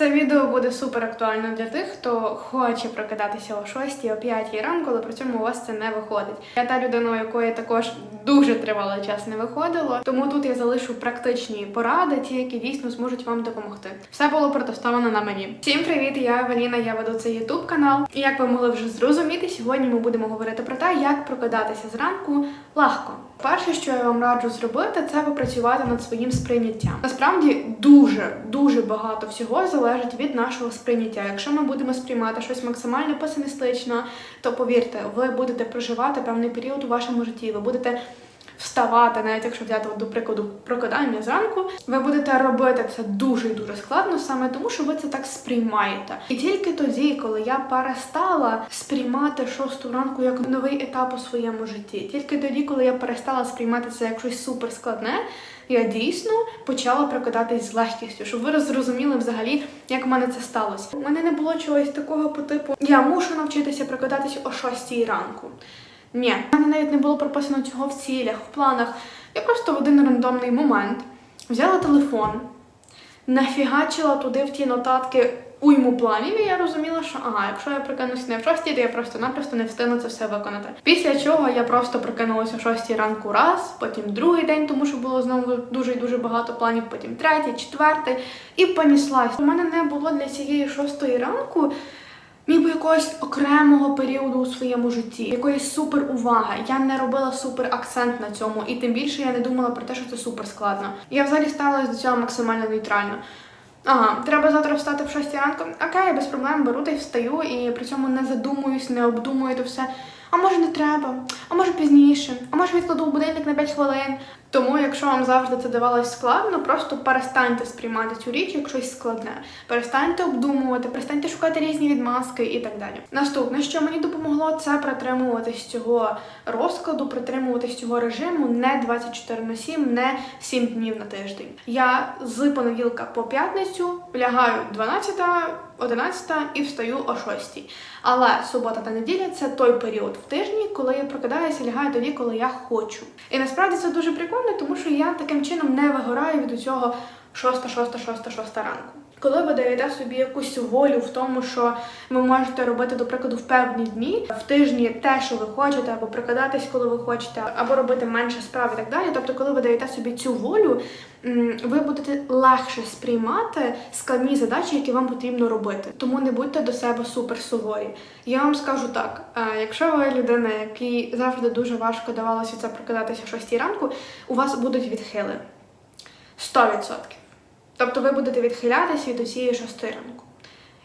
Це відео буде супер актуально для тих, хто хоче прокидатися о 6, о 5 ранку, але при цьому у вас це не виходить. Я та людина, у якої також дуже тривалий час не виходило. Тому тут я залишу практичні поради, ті, які дійсно зможуть вам допомогти. Все було протестовано на мені. Всім привіт! Я Евеліна, я веду цей ютуб канал. І як ви могли вже зрозуміти, сьогодні ми будемо говорити про те, як прокидатися зранку легко. Перше, що я вам раджу зробити, це попрацювати над своїм сприйняттям. Насправді дуже дуже багато всього залежить від нашого сприйняття. Якщо ми будемо сприймати щось максимально песимістично, то повірте, ви будете проживати певний період у вашому житті. Ви будете вставати, навіть якщо взяти от, до прикладу прокидання зранку, ви будете робити це дуже і дуже складно, саме тому, що ви це так сприймаєте. І тільки тоді, коли я перестала сприймати шосту ранку як новий етап у своєму житті, тільки тоді, коли я перестала сприймати це як щось супер складне. Я дійсно почала прокидатись з легкістю, щоб ви зрозуміли взагалі, як в мене це сталося. У мене не було чогось такого по типу я мушу навчитися прокидатись о 6 ранку. Ні, в мене навіть не було прописано цього в цілях, в планах. Я просто в один рандомний момент взяла телефон, нафігачила туди в ті нотатки уйму планів, і я розуміла, що ага, якщо я прокинусь не в шостій, то я просто-напросто не встигну це все виконати. Після чого я просто прокинулася о шостій ранку раз, потім другий день, тому що було знову дуже і дуже багато планів, потім третій, четвертий, і поніслась. У мене не було для цієї шостої ранку. Ніби якогось окремого періоду у своєму житті, якоїсь супер уваги. Я не робила супер акцент на цьому, і тим більше я не думала про те, що це супер складно. Я взагалі ставилась до цього максимально нейтрально. Ага, треба завтра встати в 6 ранку. Окей, без проблем беру та й встаю, і при цьому не задумуюсь, не обдумую то все. А може не треба, а може пізніше, а може відкладу будильник на 5 хвилин. Тому, якщо вам завжди це давалось складно, просто перестаньте сприймати цю річ як щось складне. Перестаньте обдумувати, перестаньте шукати різні відмазки і так далі. Наступне, що мені допомогло, це притримуватись цього розкладу, притримуватись цього режиму не 24 на 7, не 7 днів на тиждень. Я з понеділка по п'ятницю лягаю 12 11 і встаю о 6. Але субота та неділя це той період в тижні, коли я прокидаюся, лягаю тоді, коли я хочу. І насправді це дуже прикольно, тому що я таким чином не вигораю від усього 6, 6, 6, 6 ранку. Коли ви даєте собі якусь волю в тому, що ви можете робити, до прикладу, в певні дні, в тижні те, що ви хочете, або прикидатись, коли ви хочете, або робити менше справ і так далі. Тобто, коли ви даєте собі цю волю, ви будете легше сприймати складні задачі, які вам потрібно робити. Тому не будьте до себе супер суворі. Я вам скажу так: якщо ви людина, якій завжди дуже важко давалося це прокидатися о 6 ранку, у вас будуть відхили 100%. Тобто ви будете відхилятися від усієї шостої ранку.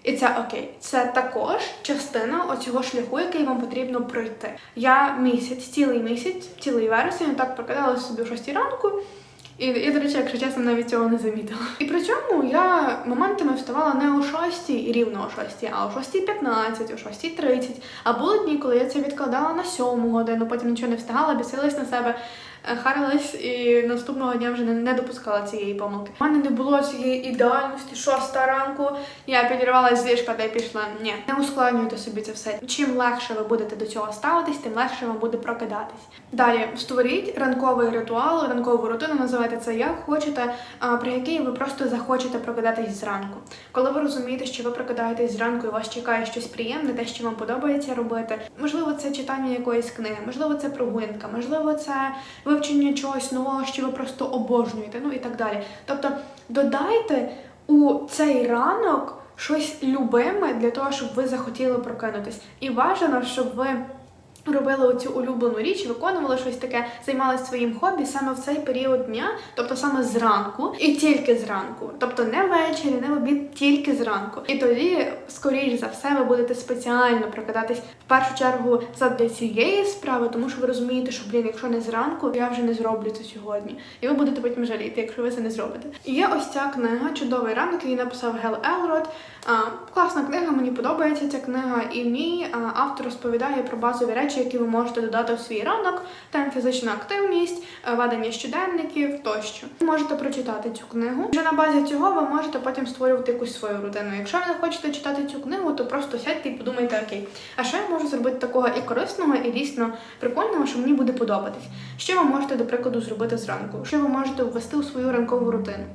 І це окей. Це також частина оцього шляху, який вам потрібно пройти. Я місяць, цілий місяць, цілий вересень, так прокидалася собі о 6 ранку. І я, до речі, якщо чесно, навіть цього не замітила. І при цьому я моментами вставала не о 6 і рівно о 6, а о 6.15, о 6.30. А були дні, коли я це відкладала на 7 годину, потім нічого не встигала, бісилась на себе, харилась і наступного дня вже не, допускала цієї помилки. У мене не було цієї ідеальності, 6 ранку. Я підірвалася з ліжка, де пішла. Ні, не ускладнюйте собі це все. Чим легше ви будете до цього ставитись, тим легше вам буде прокидатись. Далі створіть ранковий ритуал, ранкову рутину, називайте це як хочете, при якій ви просто захочете прокидатись зранку. Коли ви розумієте, що ви прокидаєтесь зранку і вас чекає щось приємне, те, що вам подобається робити. Можливо, це читання якоїсь книги, можливо, це прогулянка, можливо, це вивчення чогось нового, що ви просто обожнюєте, ну і так далі. Тобто додайте у цей ранок щось любиме для того, щоб ви захотіли прокинутись. І бажано, щоб ви. Робили оцю улюблену річ, виконували щось таке, займалися своїм хобі саме в цей період дня, тобто саме зранку, і тільки зранку, тобто не ввечері, не в обід, тільки зранку. І тоді, скоріш за все, ви будете спеціально прокидатись в першу чергу задля цієї справи, тому що ви розумієте, що блін, якщо не зранку, я вже не зроблю це сьогодні. І ви будете потім жаліти, якщо ви це не зробите. І є ось ця книга Чудовий ранок, її написав Гел Елрод. А, класна книга, мені подобається ця книга, і в ній автор розповідає про базові речі, які ви можете додати у свій ранок, там фізична активність, ведення щоденників тощо. Ви можете прочитати цю книгу. Вже на базі цього ви можете потім створювати якусь свою рутину. Якщо ви не хочете читати цю книгу, то просто сядьте і подумайте, окей, а що я можу зробити такого і корисного, і дійсно прикольного, що мені буде подобатись. Що ви можете, до прикладу, зробити зранку? Що ви можете ввести у свою ранкову рутину?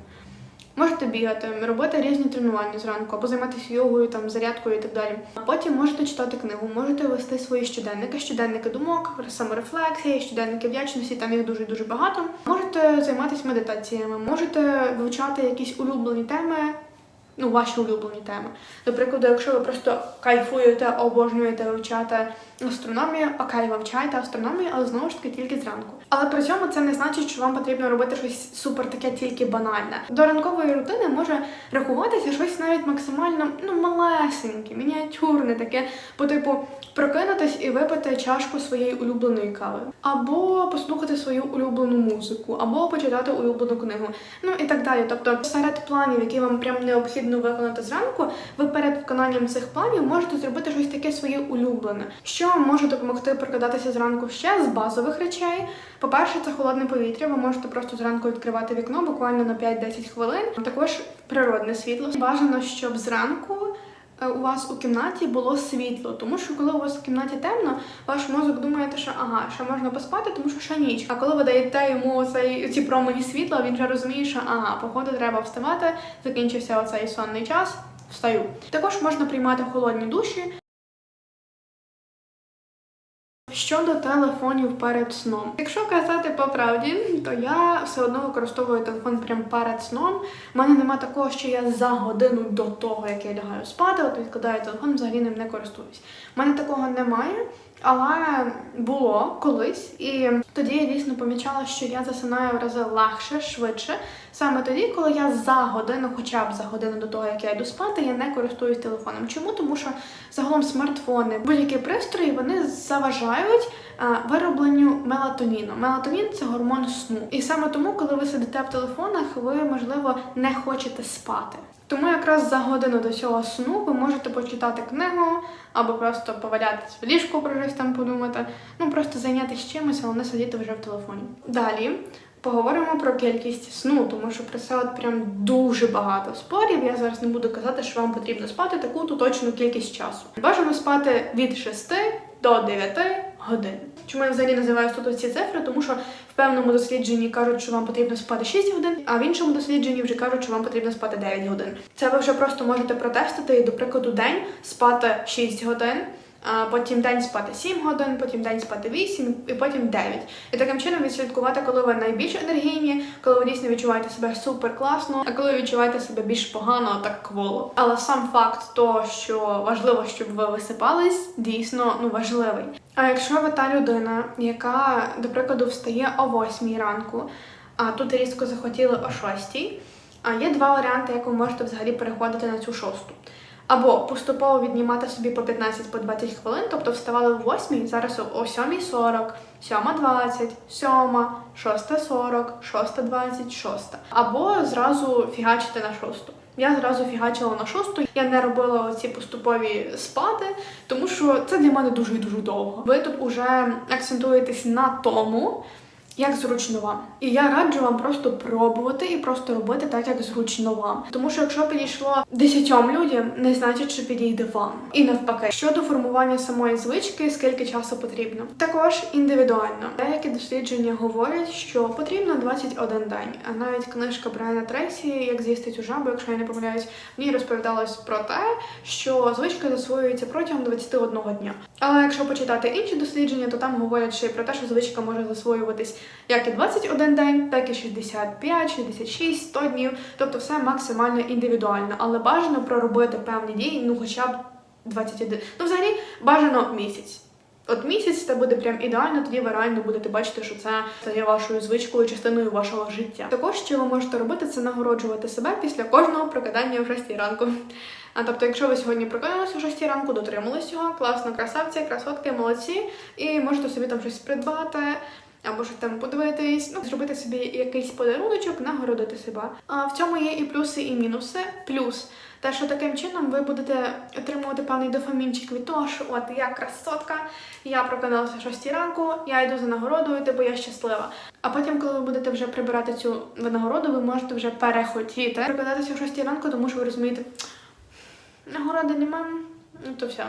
Можете бігати, робити різні тренування зранку, або займатися йогою, там зарядкою і так далі. А потім можете читати книгу, можете вести свої щоденники, щоденники думок, саморефлексії, щоденники вдячності, там їх дуже дуже багато. Можете займатися медитаціями, можете вивчати якісь улюблені теми. Ну, ваші улюблені теми. До прикладу, якщо ви просто кайфуєте, обожнюєте вивчати астрономію, окей, вивчайте астрономію, але знову ж таки тільки зранку. Але при цьому це не значить, що вам потрібно робити щось супер таке тільки банальне. До ранкової рутини може рахуватися щось навіть максимально ну малесеньке, мініатюрне, таке, по типу прокинутись і випити чашку своєї улюбленої кави, або послухати свою улюблену музику, або почитати улюблену книгу. Ну і так далі. Тобто, серед планів, які вам прям необхідно виконати зранку, ви перед виконанням цих планів можете зробити щось таке своє улюблене, що може допомогти прокидатися зранку ще з базових речей. По-перше, це холодне повітря. Ви можете просто зранку відкривати вікно буквально на 5-10 хвилин. Також природне світло. Бажано, щоб зранку. Е, У вас у кімнаті було світло, тому що коли у вас в кімнаті темно, ваш мозок думає, що ага, ще можна поспати, тому що ще ніч. А коли ви даєте йому цей ці промені світла, він вже розуміє, що ага, походу треба вставати, закінчився оцей сонний час. Встаю. Також можна приймати холодні душі. Щодо телефонів перед сном. Якщо казати по правді, то я все одно використовую телефон прямо перед сном. У мене нема такого, що я за годину до того, як я лягаю спати, от відкладаю телефон, взагалі ним не користуюсь. У мене такого немає. Але було колись, і тоді я дійсно помічала, що я засинаю в рази легше, швидше. Саме тоді, коли я за годину, хоча б за годину до того, як я йду спати, я не користуюсь телефоном. Чому? Тому що загалом смартфони, будь-які пристрої, вони заважають а, виробленню мелатоніну. Мелатонін це гормон сну. І саме тому, коли ви сидите в телефонах, ви можливо не хочете спати. Тому якраз за годину до цього сну ви можете почитати книгу або просто повалятись в ліжку про щось там подумати. Ну просто зайнятися чимось, але не сидіти вже в телефоні. Далі поговоримо про кількість сну, тому що про це от прям дуже багато спорів. Я зараз не буду казати, що вам потрібно спати таку ту точну кількість часу. Бажано спати від 6 до 9 годин. Чому я взагалі називаю тут ці цифри? Тому що в певному дослідженні кажуть, що вам потрібно спати 6 годин, а в іншому дослідженні вже кажуть, що вам потрібно спати 9 годин. Це ви вже просто можете протестити і, до прикладу, день спати 6 годин. Потім день спати 7 годин, потім день спати 8 і потім 9. І таким чином відслідкувати, коли ви найбільш енергійні, коли ви дійсно відчуваєте себе супер класно, а коли ви відчуваєте себе більш погано, так кволо. Але сам факт того, що важливо, щоб ви висипались, дійсно ну важливий. А якщо ви та людина, яка, до прикладу, встає о 8 ранку, а тут різко захотіли о 6, а є два варіанти, як ви можете взагалі переходити на цю шосту. Або поступово віднімати собі по 15 по 20 хвилин, тобто вставали в 8, зараз о 7.40, 7.20, 7, 6.40, 6.20, 6. Або зразу фігачити на шосту. Я зразу фігачила на шосту. Я не робила оці поступові спади, тому що це для мене дуже дуже довго. Ви тут уже акцентуєтесь на тому, як зручно вам. І я раджу вам просто пробувати і просто робити так, як зручно вам. Тому що якщо підійшло десятьом людям, не значить, що підійде вам. І навпаки, щодо формування самої звички, скільки часу потрібно. Також індивідуально. Деякі дослідження говорять, що потрібно 21 день. А навіть книжка Брайана Трейсі, як з'їсти цю жабу, якщо я не помиляюсь, в ній розповідалось про те, що звичка засвоюється протягом 21 дня. Але якщо почитати інші дослідження, то там говорять ще про те, що звичка може засвоюватись як і 21 день, так і 65, 66, 100 днів. Тобто все максимально індивідуально. Але бажано проробити певні дії, ну хоча б 21. Ну, взагалі, бажано місяць. От місяць це буде прям ідеально, тоді ви реально будете бачити, що це стає вашою звичкою, частиною вашого життя. Також що ви можете робити, це нагороджувати себе після кожного прокидання в 6 ранку. А тобто, якщо ви сьогодні прокинулися о 6 ранку, дотримались цього, класно, красавці, красотки, молодці, і можете собі там щось придбати. Або щось там подивитись, ну зробити собі якийсь подаруночок, нагородити себе. А в цьому є і плюси, і мінуси. Плюс те, що таким чином ви будете отримувати певний дофамінчик від того, що от я красотка, я прокинулася о 6 ранку, я йду за нагородою, типу я щаслива. А потім, коли ви будете вже прибирати цю винагороду, ви можете вже перехотіти прокидатися о 6 ранку, тому що ви розумієте, нагороди нема. Ну то все.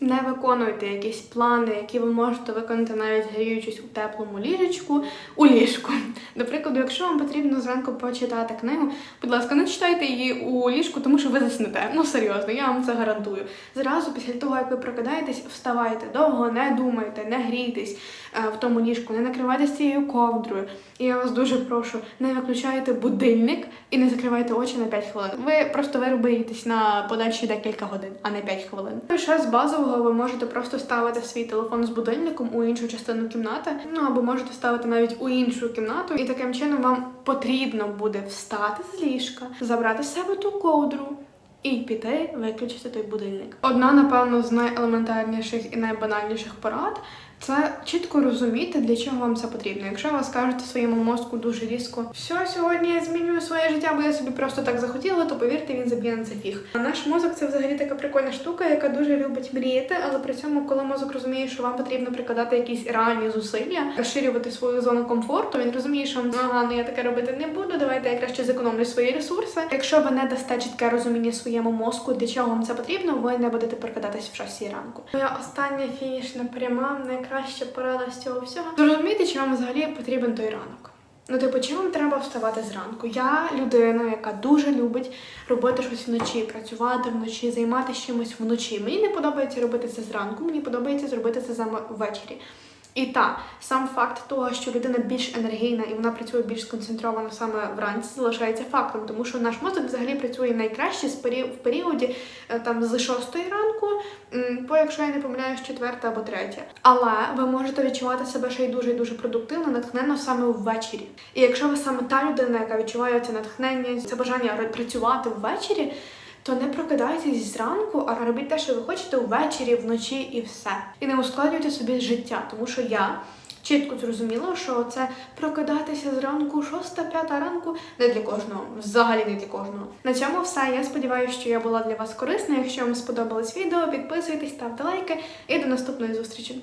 Не виконуйте якісь плани, які ви можете виконати навіть гріючись у теплому ліжечку у ліжку. До прикладу, якщо вам потрібно зранку почитати книгу, будь ласка, не читайте її у ліжку, тому що ви заснете. Ну серйозно, я вам це гарантую. Зразу після того, як ви прокидаєтесь, вставайте довго, не думайте, не грійтесь е, в тому ліжку, не накривайтесь цією ковдрою. І я вас дуже прошу, не виключайте будильник і не закривайте очі на 5 хвилин. Ви просто вирубаєтесь на подальші декілька годин, а не 5 хвилин. І ще з базового ви можете просто ставити свій телефон з будильником у іншу частину кімнати, ну або можете ставити навіть у іншу кімнату, і таким чином вам потрібно буде встати з ліжка, забрати з себе ту ковдру. І піти виключити той будильник. Одна, напевно, з найелементарніших і найбанальніших порад це чітко розуміти, для чого вам це потрібно. Якщо ви скажете своєму мозку дуже різко, все, сьогодні я змінюю своє життя, бо я собі просто так захотіла, то повірте, він заб'є на це фіг. А наш мозок це взагалі така прикольна штука, яка дуже любить мріяти, але при цьому, коли мозок розуміє, що вам потрібно прикладати якісь реальні зусилля, розширювати свою зону комфорту, він розуміє, що ага, ну я таке робити не буду. Давайте я краще зекономлю свої ресурси. Якщо ви не дасте чітке розуміння своєму мозку, для чого вам це потрібно, ви не будете прокидатись в 6 ранку. Моя остання фінішна пряма, найкраща порада з цього всього. Зрозумійте, чи вам взагалі потрібен той ранок. Ну, типу, чи вам треба вставати зранку? Я людина, яка дуже любить робити щось вночі, працювати вночі, займатися чимось вночі. Мені не подобається робити це зранку, мені подобається зробити це саме ввечері. І так, сам факт того, що людина більш енергійна і вона працює більш сконцентровано саме вранці, залишається фактом, тому що наш мозок взагалі працює найкраще в періоді е, там з 6 ранку, по якщо я не помиляюсь, 4 або 3. Але ви можете відчувати себе ще й дуже дуже продуктивно, натхненно саме ввечері. І якщо ви саме та людина, яка відчуває це натхнення, це бажання працювати ввечері, то не прокидайтесь зранку, а робіть те, що ви хочете ввечері, вночі і все. І не ускладнюйте собі життя, тому що я. Чітко зрозуміла, що це прокидатися зранку 6-5 ранку не для кожного, взагалі не для кожного. На цьому все. Я сподіваюся, що я була для вас корисна. Якщо вам сподобалось відео, підписуйтесь, ставте лайки і до наступної зустрічі.